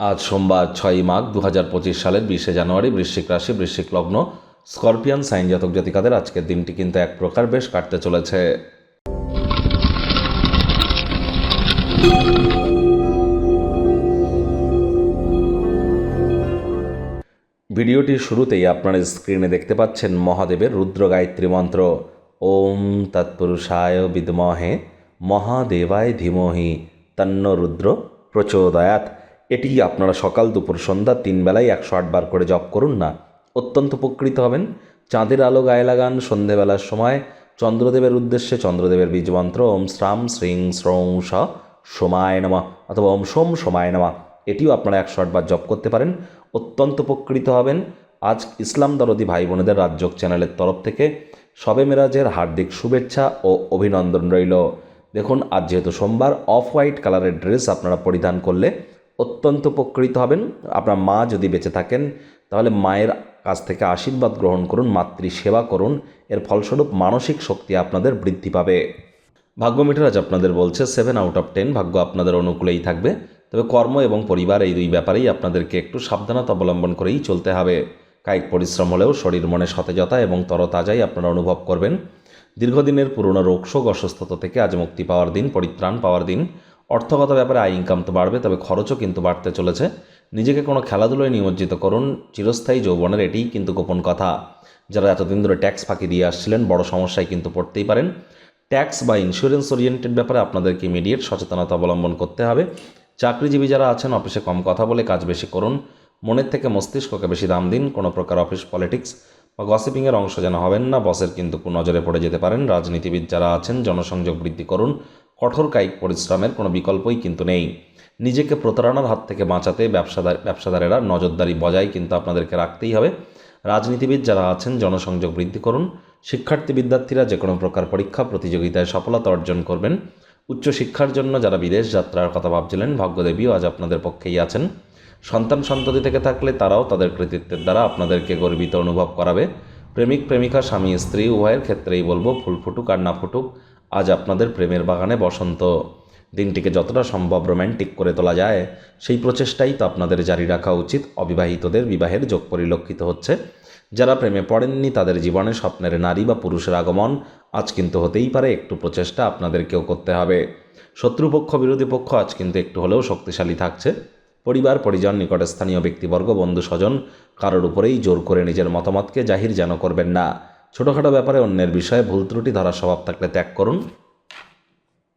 আজ সোমবার ছয়ই মাঘ দু হাজার পঁচিশ সালের বিশে জানুয়ারি বৃশ্চিক রাশি, বৃশ্চিক লগ্ন, স্করপিয়ান, সাইন জাতক জাতিকাদের আজকের দিনটি কিন্তু এক প্রকার বেশ কাটতে চলেছে। ভিডিওটির শুরুতেই আপনারা স্ক্রিনে দেখতে পাচ্ছেন মহাদেবের রুদ্র গায়ত্রী মন্ত্র। ওম তৎপুরুষায় বিদমহে, মহাদেবায় ধীমহি তন্ন রুদ্র প্রচোদয়াত এটি আপনারা সকাল দুপুর সন্ধ্যা তিন বেলায় একশো আটবার করে জপ করুন না। অত্যন্ত উপকৃত হবেন। চাঁদের আলো গায়ে লাগান সন্ধেবেলার সময়। চন্দ্রদেবের উদ্দেশ্যে চন্দ্রদেবের বীজমন্ত্র ওম শ্রাম শ্রীং শ্রৌং স সোমায় নমা অথবা ওম সোম সোমায় নমা। এটিও আপনারা একশো আটবার জপ করতে পারেন। অত্যন্ত উপকৃত হবেন। আজ ইসলাম দরদি ভাই বোনেদের রাজ্যক চ্যানেলের তরফ থেকে সবে মেরাজের হার্দিক শুভেচ্ছা ও অভিনন্দন রইল। দেখুন, আজ যেহেতু সোমবার, অফ হোয়াইট কালারের ড্রেস আপনারা পরিধান করলে অত্যন্ত উপকৃত হবেন। আপনার মা যদি বেঁচে থাকেন, তাহলে মায়ের কাছ থেকে আশীর্বাদ গ্রহণ করুন মাতৃ সেবা করুন। এর ফলস্বরূপ মানসিক শক্তি আপনাদের বৃদ্ধি পাবে। ভাগ্য আজ আপনাদের বলছে সেভেন আউট অফ টেন ভাগ্য আপনাদের অনুকূলেই থাকবে। তবে কর্ম এবং পরিবার এই দুই ব্যাপারেই আপনাদেরকে একটু সাবধানতা অবলম্বন করেই চলতে হবে। কায়িক পরিশ্রম হলেও শরীর মনে সতেজতা এবং তরতাজাই আপনারা অনুভব করবেন। দীর্ঘদিনের পুরনো রোগশোক অসুস্থতা থেকে আজ মুক্তি পাওয়ার দিন, পরিত্রাণ পাওয়ার দিন। অর্থগত ব্যাপারে আয় ইনকাম তো বাড়বে, তবে খরচও কিন্তু বাড়তে চলেছে। নিজেকে কোনো খেলাধুলোয় নিমজ্জিত করুন, চিরস্থায়ী যৌবনের এটিই কিন্তু গোপন কথা। যারা এতদিন ধরে ট্যাক্স ফাঁকি দিয়ে আসছিলেন, বড় সমস্যায় কিন্তু পড়তেই পারেন। ট্যাক্স বা ইন্স্যুরেন্স ওরিয়েন্টেড ব্যাপারে আপনাদেরকে ইমিডিয়েট সচেতনতা অবলম্বন করতে হবে। চাকরিজীবী যারা আছেন, অফিসে কম কথা বলে কাজ বেশি করুন। মনের থেকে মস্তিষ্ককে বেশি দাম দিন, কোনো প্রকার অফিস পলিটিক্স বা গসিপিংয়ের অংশ যেন হবেন না বসের কিন্তু নজরে পড়ে যেতে পারেন। রাজনীতিবিদ যারা আছেন, জনসংযোগ বৃদ্ধি করুন। কঠোর কায়িক পরিশ্রমের কোনো বিকল্পই কিন্তু নেই। নিজেকে প্রতারণার হাত থেকে বাঁচাতে ব্যবসাদার, ব্যবসাদারেরা নজরদারি বজায় কিন্তু আপনাদেরকে রাখতেই হবে। রাজনীতিবিদ যারা আছেন, জনসংযোগ বৃদ্ধি করুন। শিক্ষার্থী বিদ্যার্থীরা যে কোনো প্রকার পরীক্ষা, প্রতিযোগিতায় সফলতা অর্জন করবেন। উচ্চশিক্ষার জন্য যারা বিদেশ যাত্রার কথা ভাবছিলেন, ভাগ্যদেবীও আজ আপনাদের পক্ষেই আছেন। সন্তান সন্ততি থেকে থাকলে তারাও তাদের কৃতিত্বের দ্বারা আপনাদেরকে গর্বিত অনুভব করাবে। প্রেমিক, প্রেমিকা, স্বামী, স্ত্রী, উভয়ের ক্ষেত্রেই বলব, ফুল ফুটুক আর না ফুটুক আজ আপনাদের প্রেমের বাগানে বসন্ত। দিনটিকে যতটা সম্ভব রোম্যান্টিক করে তোলা যায়, সেই প্রচেষ্টাই তো আপনাদের জারি রাখা উচিত। অবিবাহিতদের বিবাহের যোগ পরিলক্ষিত হচ্ছে। যারা প্রেমে পড়েননি, তাদের জীবনে স্বপ্নের নারী বা পুরুষের আগমন আজ কিন্তু হতেই পারে, একটু প্রচেষ্টা আপনাদেরকেও করতে হবে। শত্রুপক্ষ, বিরোধী পক্ষ আজ কিন্তু একটু হলেও শক্তিশালী থাকছে। পরিবার, পরিজন, নিকটস্থানীয় ব্যক্তিবর্গ বন্ধু স্বজন কারোর উপরেই জোর করে নিজের মতামতকে জাহির যেন করবেন না। ছোটোখাটো ব্যাপারে অন্যের বিষয়ে ভুল ত্রুটি ধরার স্বভাব থাকলে ত্যাগ করুন।